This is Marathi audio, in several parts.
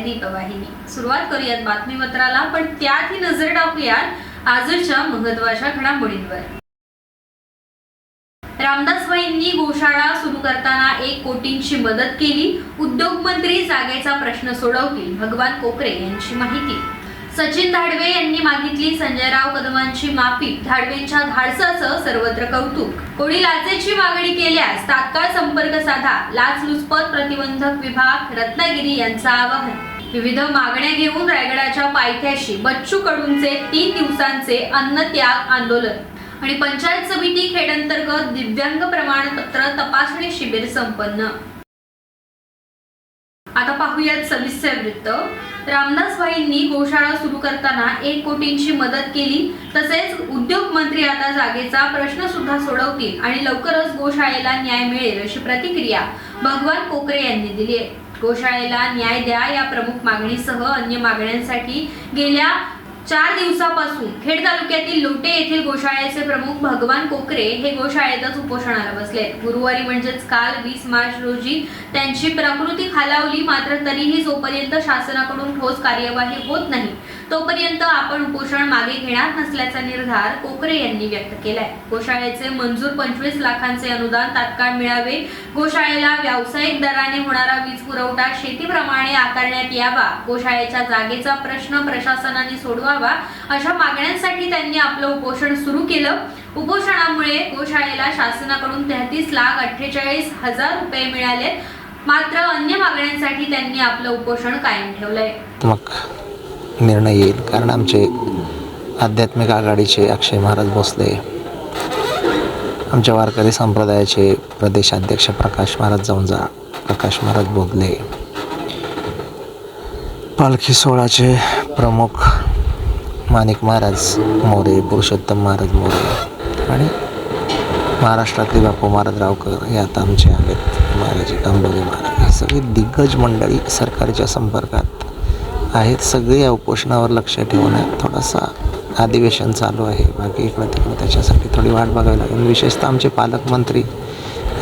दीपवाहिनी सुरुवात करूयात बातमीपत्राला पण त्याआधी नजर टाकूयात आजच्या महत्त्वाच्या घडामोडींवर. रामदासबाईंनी गोशाळा सुरू करताना एक कोटींची मदत केली. उद्योग मंत्री जागेचा प्रश्न सोडवतील भगवान कोकरे यांची माहिती. सचिन धाडवे यांनी मागितली संजयराव कदमांची माफी. धाडवेंच्या धाडसाचं सर्वत्र कौतुक. कोणी लाचेची मागणी केल्यास तात्काळ संपर्क साधा. लाचलुचपत प्रतिबंधक विभाग रत्नागिरी यांचं आवाहन. विविध मागण्या घेऊन रायगडाच्या पायथ्याशी बच्चू कडूंचे तीन दिवसांचे अन्नत्याग आंदोलन. आणि पंचायत समिती खेड अंतर्गत दिव्यांग प्रमाणपत्र तपासणी शिबिर संपन्न. आता पाहूयात सविस्तर वृत्त. रामदास भाईंनी गोशाळा सुरू करताना एक कोटींची मदत केली. तसेच उद्योग मंत्री आता जागेचा प्रश्न सुद्धा सोडवतील आणि लवकरच गोशाळेला न्याय मिळेल अशी प्रतिक्रिया भगवान कोकरे यांनी दिली आहे. गोशाळेला न्याय द्या या प्रमुख मागणीसह अन्य मागण्यांसाठी गेल्या चार दिवसापासून खेड तालुक्यातील लोटे येथील गोशाळेचे प्रमुख भगवान कोकरे हे गोशाळेतच उपोषणाला बसले गुरुवारी म्हणजेच काल वीस मार्च रोजी त्यांची प्रकृती खालावली मात्र तरीही जोपर्यंत शासनाकडून ठोस कार्यवाही होत नाही तोपर्यंत आपण उपोषण मागे घेणार नसल्याचा निर्धार कोकरे यांनी व्यक्त केलाय. गोशाळेचे मंजूर पंचवीस लाखांचे अनुदान तात्काळ मिळावे. गोशाळेला व्यावसायिक दराने होणारा वीज पुरवठा शेतीप्रमाणे आकारण्यात यावा. गोशाळेच्या जागेचा प्रश्न प्रशासनाने सोडवावा अशा मागण्यांसाठी त्यांनी आपलं उपोषण सुरू केलं. उपोषणामुळे गोशाळेला शासनाकडून तेहतीस लाख अठ्ठेचाळीस हजार रुपये मिळाले. मात्र अन्य मागण्यांसाठी त्यांनी आपलं उपोषण कायम ठेवलंय. मग निर्णय येईल. कारण आमचे आध्यात्मिक आघाडीचे अक्षय महाराज भोसले आमच्या वारकरी संप्रदायाचे प्रदेशाध्यक्ष प्रकाश महाराज जवंजा प्रकाश महाराज बोधले. पालखी सोहळाचे प्रमुख माणिक महाराज मोरे पुरुषोत्तम महाराज मोरे आणि महाराष्ट्रातले बापू महाराज रावकर हे आता आमचे आहेत. महाराज कांबोले महाराज. हे सगळे दिग्गज मंडळी सरकारच्या संपर्कात आहेत. सगळे या उपोषणावर लक्ष ठेवून थोडासा अधिवेशन चालू आहे. बाकी इकडं तिकडं त्याच्यासाठी थोडी वाट बघावी लागेल. विशेषतः आमचे पालकमंत्री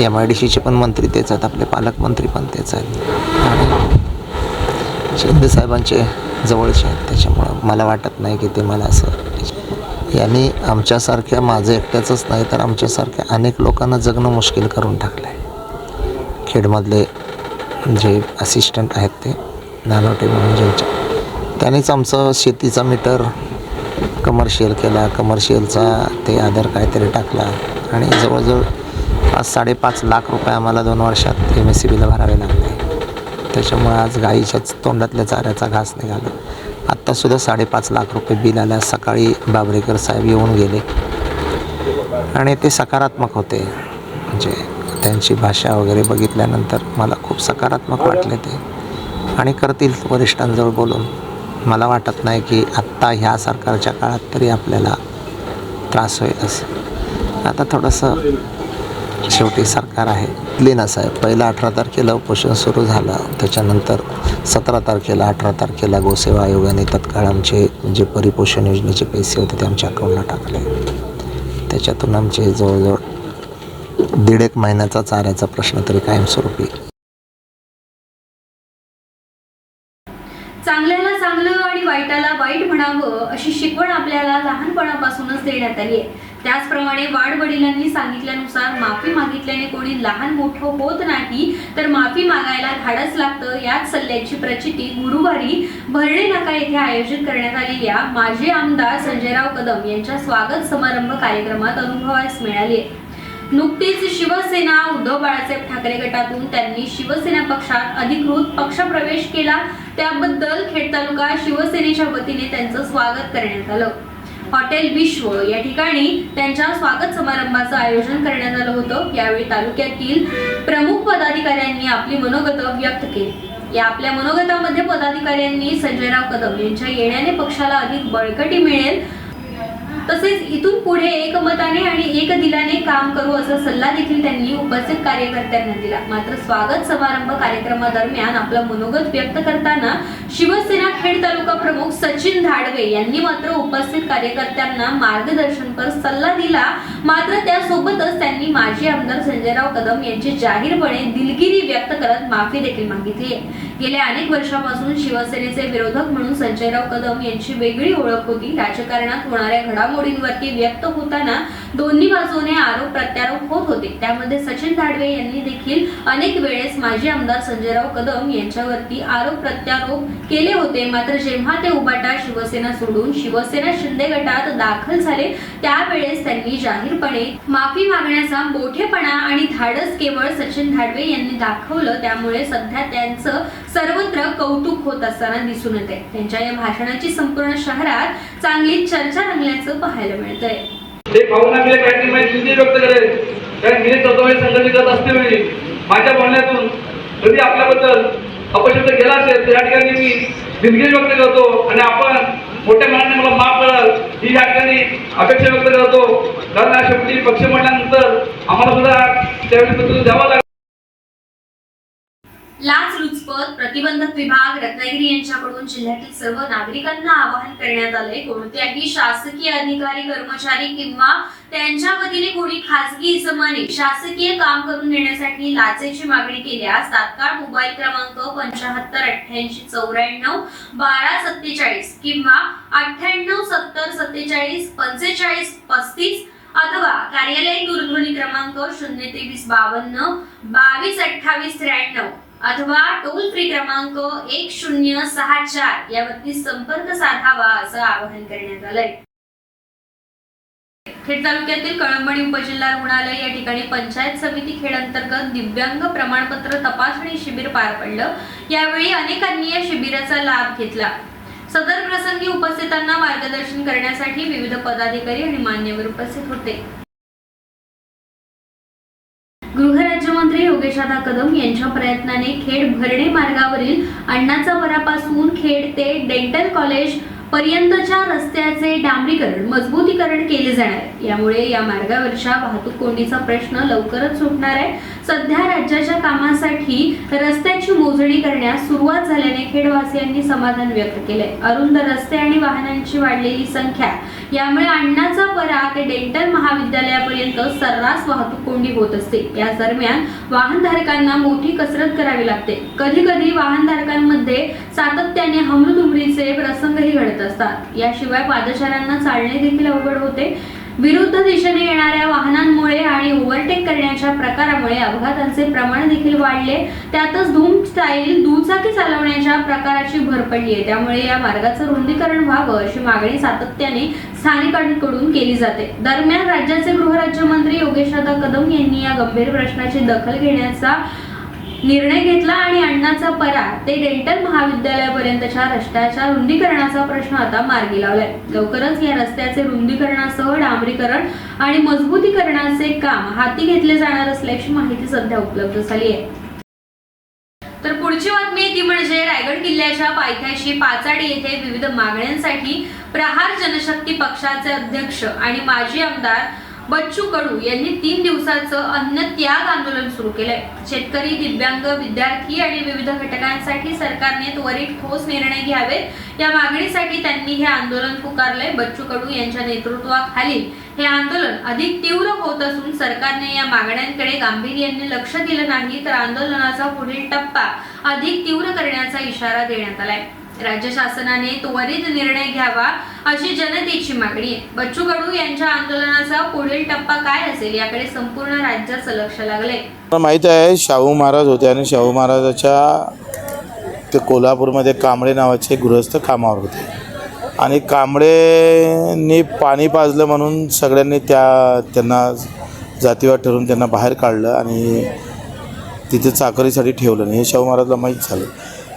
एम आय डी सीचे पण मंत्री तेच आहेत. आपले पालकमंत्री पण तेच आहेत. आणि शिंदे साहेबांचे जवळचे आहेत. त्याच्यामुळं मला वाटत नाही की ते मला असं यांनी आमच्यासारख्या माझं एकट्याचंच नाही तर आमच्यासारख्या अनेक लोकांना जगणं मुश्किल करून टाकलं आहे खेडमधले जे असिस्टंट आहेत ते. नानवटे म्हणून ज्यांच्या त्यानेच आमचं शेतीचा मीटर कमर्शियल केला. कमर्शियलचा ते आधार काहीतरी टाकला. आणि जवळजवळ पाच साडेपाच लाख रुपये आम्हाला दोन वर्षात एम एस सी बीला भरावे लागले. त्याच्यामुळे आज गाईच्याच तोंडातल्या चाऱ्याचा घास निघाला. आत्तासुद्धा साडेपाच लाख रुपये बिल आल्या सकाळी बाबरेकर साहेब येऊन गेले. आणि ते सकारात्मक होते. म्हणजे त्यांची भाषा वगैरे बघितल्यानंतर मला खूप सकारात्मक वाटले ते. आणि करतील वरिष्ठांजवळ बोलून. मला वाटत नाही की आत्ता ह्या सरकारच्या काळात तरी आपल्याला त्रास होईल असं. आता थोडंसं शेवटी सरकार आहे. लीना साहेब पहिलं अठरा तारखेला उपोषण सुरू झालं. त्याच्यानंतर सतरा तारखेला अठरा तारखेला गोसेवा आयोगाने तत्काळ आमचे जे परिपोषण योजनेचे पैसे होते ते आमच्या अकाउंटला टाकले. त्याच्यातून आमचे जवळजवळ दीड एक महिन्याचा चाऱ्याचा प्रश्न तरी कायमस्वरूपी चांगल्याला चांगलं आणि वाईटाला वाईट म्हणावं अशी शिकवण आपल्याला लहानपणापासूनच देण्यात आली आहे. त्याचप्रमाणे वाडवडिलांनी सांगितल्यानुसार माफी मागितल्याने कोणी लहान मोठं होत नाही तर माफी मागायला धाडस लागतं. याच सल्ल्याची प्रचिती गुरुवारी भरणे नाका येथे आयोजित करण्यात आलेल्या माजी आमदार संजयराव कदम यांच्या स्वागत समारंभ कार्यक्रमात अनुभवास मिळाली आहे. नुकतीच शिवसेना उद्धव बाळासाहेब ठाकरे गटातून त्यांनी शिवसेना पक्षात अधिकृत पक्षप्रवेश केला. त्याबद्दल खेड तालुका शिवसेनेच्या वतीने त्यांचं स्वागत करण्यात आलं. हॉटेल विश्व या ठिकाणी त्यांच्या स्वागत समारंभाचं आयोजन करण्यात आलं होतं. यावेळी तालुक्यातील प्रमुख पदाधिकाऱ्यांनी आपली मनोगत व्यक्त केली. या आपल्या मनोगतामध्ये पदाधिकाऱ्यांनी संजयराव कदम यांच्या येण्याने पक्षाला अधिक बळकटी मिळेल. तसेच इथून पुढे एकमताने आणि एक दिलाने काम करू असा सल्ला देखील त्यांनी उपस्थित कार्यकर्त्यांना दिला. मात्र स्वागत समारंभ कार्यक्रमादरम्यान आपला मनोगत व्यक्त करताना शिवसेना खेड तालुका प्रमुख सचिन धाडवे यांनी मात्र उपस्थित कार्यकर्त्यांना मार्गदर्शनपर सल्ला दिला. मात्र त्यासोबतच त्यांनी माजी आमदार संजयराव कदम यांची जाहीरपणे दिलगिरी व्यक्त करत माफी देखील मागितली. आहे गेल्या अनेक वर्षापासून शिवसेनेचे विरोधक म्हणून संजयराव कदम यांची वेगळी ओळख होती. राजकारणात होणाऱ्या घडामोडींवरती व्यक्त होताना दोन्ही बाजूने आरोप प्रत्यारोप होत होते. त्यामध्ये सचिन धाडवे यांनी देखील अनेक वेळेस माजी आमदार संजयराव कदम यांच्यावरती आरोप प्रत्यारोप केले होते. मात्र जेव्हा ते उबाटा शिवसेना सोडून शिवसेना शिंदे गटात दाखल झाले त्यावेळेस त्यांनी जाहीरपणे माफी मागण्याचा मोठेपणा आणि धाडस केवळ सचिन धाडवे यांनी दाखवलं. त्यामुळे सध्या त्यांचं सर्वत्र कौतुक होत असताना दिसून येते. त्यांच्या या भाषणाची संपूर्ण शहरात चांगली चर्चा रंगल्याचं पाहायला मिळतंय. ते पाहून गेले काही मी चिंते व्यक्त करेल? कारण गेले चौदा संघटित करत असते माझ्या बोलण्यातून कधी आपल्याबद्दल अपशब्द गेला असेल तर या ठिकाणी मी दिलगिरी व्यक्त करतो आणि आपण मोठ्या मनाने मला माफ कराल. ही या ठिकाणी अपेक्षा व्यक्त करतो. कारण या शेवटी पक्ष म्हटल्यानंतर आम्हाला सुद्धा त्यावेळी द्यावा लागेल. लाचलुचपत प्रतिबंधक विभाग रत्नागिरी यांच्याकडून जिल्ह्यातील सर्व नागरिकांना आवाहन करण्यात आले कोणत्याही शासकीय अधिकारी कर्मचारी किंवा त्यांच्या वतीने कोणी खासगी इसमाने शासकीय काम करून देण्यासाठी लाचेची मागणी केल्यास तात्काळ मोबाईल क्रमांक पंचाहत्तर अठ्ठ्याऐंशी चौऱ्याण्णव बारा सत्तेचाळीस किंवा अठ्ठ्याण्णव सत्तर सत्तेचाळीस पंचेचाळीस पस्तीस अथवा कार्यालयीन दूरध्वनी क्रमांक शून्य तेवीस बावन्न बावीस अठ्ठावीस त्र्याण्णव. अथवा टोल फ्री क्रमांक एक शून्य सहा चार यावरती संपर्क साधावा असं आवाहन करण्यात आलंय. खेड तालुक्यातील कळंबणी उपजिल्हा रुग्णालय या ठिकाणी पंचायत समिती खेड अंतर्गत दिव्यांग प्रमाणपत्र तपासणी शिबिर पार पडलं. यावेळी अनेकांनी या शिबिराचा लाभ घेतला. सदर प्रसंगी उपस्थितांना मार्गदर्शन करण्यासाठी विविध पदाधिकारी आणि मान्यवर उपस्थित होते. गृहराज्यमंत्री योगेशदादा कदम यांच्या प्रयत्नाने खेड भरणे मार्गावरील अण्णाचा वरापासून खेड ते डेंटल कॉलेज पर्यंतच्या रस्त्याचे डांबरीकरण मजबूतीकरण केले जाणार आहे. यामुळे या मार्गावरच्या वाहतूक कोंडीचा प्रश्न लवकरच सुटणार आहे. सध्या राज्याच्या कामासाठी रस्त्याची मोजणी करण्यास सुरुवात झाल्याने खेडवासियांनी समाधान व्यक्त केलंय. अरुंद रस्ते आणि वाहनांची वाढलेली संख्या यामुळे अण्णाचा परा ते डेंटल महाविद्यालयापर्यंत सर्रास वाहतूक कोंडी होत असते. या दरम्यान वाहनधारकांना मोठी कसरत करावी लागते. कधी कधी वाहनधारकांमध्ये सातत्याने हमलुदुमरीचे प्रसंगही घडत असतात. याशिवाय पादचाऱ्यांना चालणे देखील अवघड होते. विरुद्ध दिशेने येणाऱ्या वाहनांमुळे आणि ओव्हरटेक करण्याच्या प्रकारामुळे अपघातांचे प्रमाण देखील वाढले. त्यातच धूम स्टाईल दुचाकी चालवण्याच्या प्रकाराची भर पडली आहे. त्यामुळे या मार्गाचं रुंदीकरण व्हावं अशी मागणी सातत्याने स्थानिकांकडून केली जाते. दरम्यान राज्याचे गृहराज्यमंत्री योगेशदादा कदम यांनी या गंभीर प्रश्नाची दखल घेण्याचा निर्णय घेतला आणि अण्णाचा परा ते डेंटल महाविद्यालयापर्यंतच्या रस्त्याच्या रुंदीकरणाचा प्रश्न आता मार्गी लावलाय. लवकरच या रस्त्याचे रुंदीकरणासह डांबरीकरण आणि मजबूतीकरणाचे काम हाती घेतले जाणार असल्याची माहिती सध्या उपलब्ध झाली आहे तर पुढची बातमी ती म्हणजे रायगड किल्ल्याच्या पायथ्याशी पाचाडी येथे विविध मागण्यांसाठी प्रहार जनशक्ती पक्षाचे अध्यक्ष आणि माजी आमदार बच्चू कडू यांनी तीन दिवसाचं अन्न त्याग आंदोलन सुरू केलंय. शेतकरी दिव्यांग विद्यार्थी आणि विविध घटकांसाठी सरकारने त्वरित ठोस निर्णय घ्यावेत या मागणीसाठी त्यांनी हे आंदोलन पुकारलंय. बच्चू कडू यांच्या नेतृत्वाखाली हे आंदोलन अधिक तीव्र होत असून सरकारने या मागण्यांकडे गांभीर्याने लक्ष दिलं नाही तर आंदोलनाचा पुढील टप्पा अधिक तीव्र करण्याचा इशारा देण्यात आलाय. राज्य शासनाने त्वरित निर्णय घ्यावा अशी जनतेची मागणी आहे. बच्चू कडू यांच्या आंदोलनाचा पुढील टप्पा काय असेल याकडे संपूर्ण राज्याचं लक्ष लागले माहीत आहे शाहू महाराज होते आणि शाहू महाराजाच्या ते कोल्हापूरमध्ये कांबळे नावाचे गृहस्थ कामावर होते. आणि कांबळेनी पाणी पाजलं म्हणून सगळ्यांनी त्या त्यांना जातीवाद ठरवून त्यांना बाहेर काढलं आणि तिथे चाकरीसाठी ठेवलं नाही हे शाहू महाराजला माहीत झालं.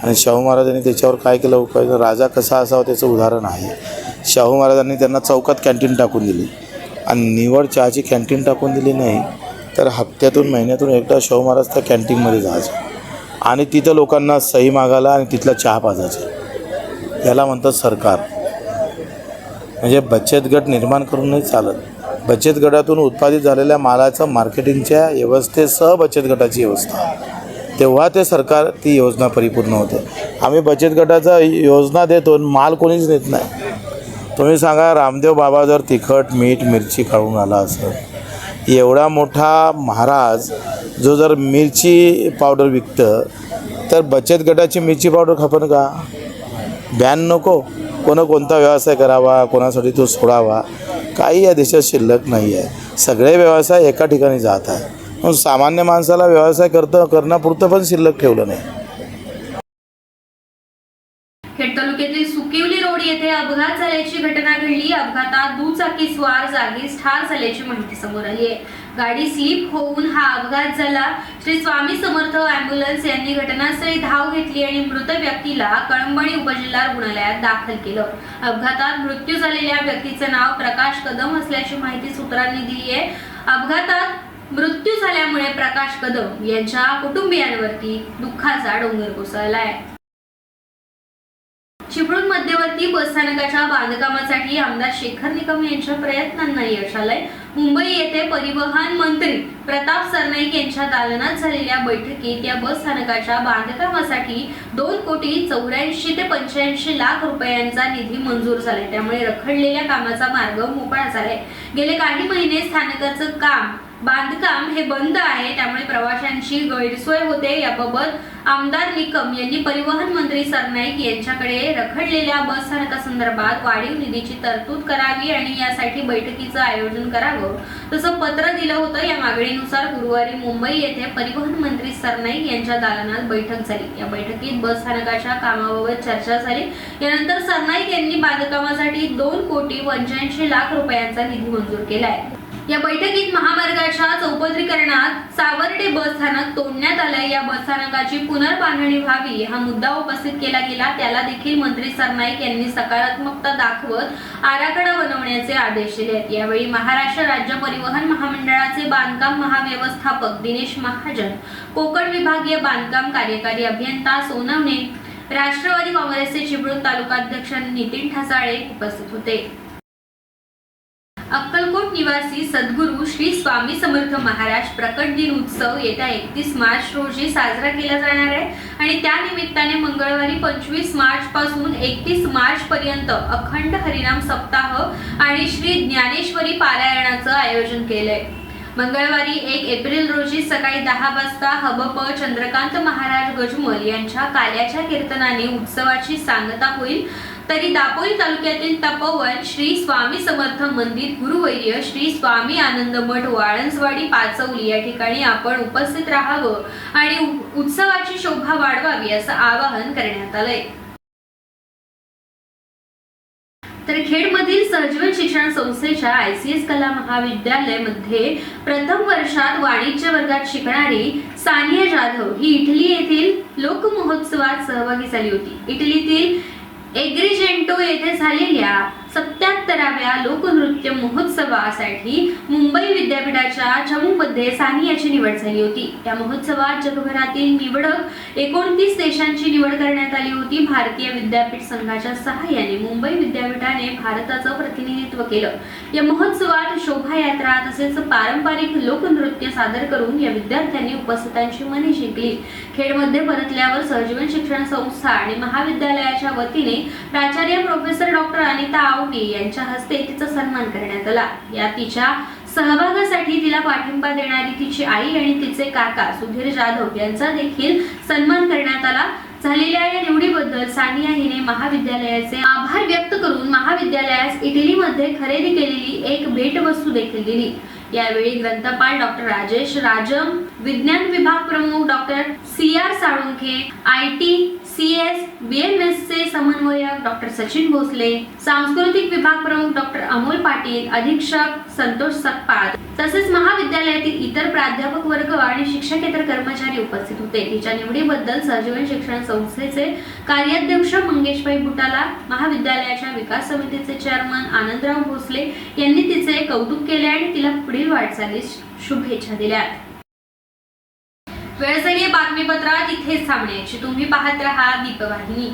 आणि शाहू महाराजांनी त्याच्यावर काय केलं? उपाय राजा कसा असावा त्याचं उदाहरण आहे. शाहू महाराजांनी त्यांना चौकात कॅन्टीन टाकून दिली. आणि निवड चहाची कॅन्टीन टाकून दिली नाही तर हप्त्यातून महिन्यातून एकदा शाहू महाराज त्या कॅन्टीनमध्ये जायचं. आणि तिथं लोकांना सही मागायला आणि तिथला चहा पाजायचा. याला म्हणतात सरकार. म्हणजे बचत गट निर्माण करूनही चालत. बचत गटातून उत्पादित झालेल्या मालाचं मार्केटिंगच्या व्यवस्थेसह बचत गटाची व्यवस्था. तेव्हा ते सरकार ती योजना परिपूर्ण होते. आम्ही बचत गटाचा योजना देतो आणि माल कोणीच देत नाही. तुम्ही सांगा रामदेव बाबा जर तिखट मीठ मिरची काढून आला असं एवढा मोठा महाराज जो जर मिरची पावडर विकतं तर बचत गटाची मिरची पावडर खपन का? बॅन नको. कोणा कोणता व्यवसाय करावा कोणासाठी तो सोडावा काही या देशात शिल्लक नाही आहे सगळे व्यवसाय एका ठिकाणी जात आहे म्हणून सामान्य माणसाला व्यवसाय करतं करण्यापुरतं पण शिल्लक ठेवलं नाही. खेड तालुक्यातील सुकिवली रोड येथे अपघात झाल्याची घटना घडली. अपघातात दुचाकी स्वार जागीच ठार झाल्याची माहिती समोर आली आहे. गाडी स्लिप होऊन हा अपघात झाला. श्री स्वामी समर्थ अँब्युलन्स यांनी घटनास्थळी धाव घेतली आणि मृत व्यक्तीला कळंबणी उपजिल्हा रुग्णालयात दाखल केलं. अपघातात मृत्यू झालेल्या व्यक्तीचं नाव प्रकाश कदम असल्याची माहिती सूत्रांनी दिली आहे. अपघातात मृत्यू झाल्यामुळे प्रकाश कदम यांच्या कुटुंबियांवरती दुःखाचा डोंगर कोसळलाय. चिपळूण मध्यवर्ती बसस्थानकाच्या बांधकामासाठी आमदार शेखर निकम यांच्या प्रयत्नांना यश आलंय. मुंबई येथे परिवहन मंत्री प्रताप सरनाईक यांच्या दालनात झालेल्या बैठकीत या बसस्थानकाच्या बांधकामासाठी दोन कोटी चौऱ्याऐंशी ते पंच्याऐंशी लाख रुपयांचा निधी मंजूर झालाय. त्यामुळे रखडलेल्या कामाचा मार्ग मोकळा झालाय. गेले काही महिने स्थानकाचं काम बांधकाम हे बंद आहे त्यामुळे प्रवाशांची गैरसोय होते. याबाबत आमदार निकम यांनी परिवहन मंत्री सरनाईक यांच्याकडे रखडलेल्या बस स्थानकासंदर्भात वाढीव निधीची तरतूद करावी आणि यासाठी बैठकीचं आयोजन करावं तसं पत्र दिलं होतं. या मागणीनुसार गुरुवारी मुंबई येथे परिवहन मंत्री सरनाईक यांच्या दालनात बैठक झाली. या बैठकीत बस स्थानकाच्या कामाबाबत चर्चा झाली. यानंतर सरनाईक यांनी बांधकामासाठी दोन कोटी पंच्याऐंशी लाख रुपयांचा निधी मंजूर केला आहे या बैठकीत महामार्गाच्या चौपदरीकरणात सावर्डे बस स्थानक तोडण्यात आलं या बस स्थानकाची पुनर्बांधणी व्हावी हा मुद्दा उपस्थित केला गेला. त्याला देखील मंत्री सरनाईक यांनी सकारात्मकता दाखवत आराखडा बनवण्याचे आदेश दिले. यावेळी महाराष्ट्र राज्य परिवहन महामंडळाचे बांधकाम महाव्यवस्थापक दिनेश महाजन कोकण विभागीय बांधकाम कार्यकारी अभियंता सोनवणे राष्ट्रवादी काँग्रेसचे चिपळूण तालुकाध्यक्ष नितीन ठसाळे उपस्थित होते. अक्कलकोट निवासी सद्गुरू श्री स्वामी समर्थ महाराज प्रकट दिन उत्सव येत्या एकतीस मार्च रोजी साजरा केला जाणार आहे. आणि त्या निमित्ताने मंगळवारी पंचवीस मार्च पासून एकतीस मार्च पर्यंत अखंड हरिनाम सप्ताह आणि श्री ज्ञानेश्वरी पारायणाचं आयोजन केलंय. मंगळवारी एक एप्रिल रोजी सकाळी दहा वाजता हबप चंद्रकांत महाराज गजमल यांच्या काल्याच्या कीर्तनाने उत्सवाची सांगता होईल. तरी दापोली तालुक्यातील तपोवन श्री स्वामी समर्थ मंदिर गुरुवैर्य श्री स्वामी आनंद मठ वाळंजवाडी पाचवली या ठिकाणी आपण उपस्थित राहावं आणि उत्सवाची शोभा वाढवावी असं आवाहन करण्यात आलंय. तर खेडमधील सहजीवन शिक्षण संस्थेच्या आय सी एस कला महाविद्यालयमध्ये प्रथम वर्षात वाणिज्य वर्गात शिकणारी सानिया जाधव ही इटली येथील लोकमहोत्सवात सहभागी झाली होती. इटलीतील एग्रिजेंटो येथे झालेल्या सत्याहत्तराव्या लोकनृत्य महोत्सवासाठी मुंबई विद्यापीठाच्या चमूमध्ये सानियाची निवड झाली होती. या महोत्सवात जगभरातील निवडक एकोणतीस देशांची निवड करण्यात आली होती. भारतीय विद्यापीठ संघाच्या सहाय्याने मुंबई विद्यापीठाने भारताचं प्रतिनिधित्व केलं. या महोत्सवात शोभायात्रा तसेच पारंपरिक लोकनृत्य सादर करून या विद्यार्थ्यांनी उपस्थितांची मने जिंकली. खेडमध्ये परतल्यावर सहजीवन शिक्षण संस्था आणि महाविद्यालयाच्या वतीने प्राचार्य प्रोफेसर डॉक्टर अनिता आव आवटे यांच्या हस्ते तिचा सन्मान करण्यात आला. या तिच्या सहभागासाठी तिला पाठिंबा देणारी तिची आई आणि तिचे काका सुधीर जाधव यांचा देखील सन्मान करण्यात आला. झालेल्या या निवडीबद्दल सानिया हिने महाविद्यालयाचे आभार व्यक्त करून महाविद्यालयास इटलीमध्ये खरेदी केलेली एक भेटवस्तू देखील दिली. यावेळी ग्रंथपाल डॉक्टर राजेश राजम विज्ञान विभाग प्रमुख doctor C R Salunkhe I T C S B M S चे समन्वयक डॉक्टर सचिन भोसले सांस्कृतिक विभाग प्रमुख डॉक्टर अमोल पाटील अधीक्षक संतोष सकपाळ तसेच महाविद्यालयातील इतर प्राध्यापक वर्ग आणि शिक्षकेतर कर्मचारी उपस्थित होते. तिच्या निवडीबद्दल सहजीवन शिक्षण संस्थेचे कार्याध्यक्ष मंगेशभाई बुटाला महाविद्यालयाच्या विकास समितीचे चेअरमन आनंदराव भोसले यांनी तिचे कौतुक केले आणि तिला पुढील वाटचालीस शुभेच्छा दिल्या. वेळ झाली बातमीपत्रात इथेच थांबण्याची तुम्ही पाहत रहा दीपवाहिनी.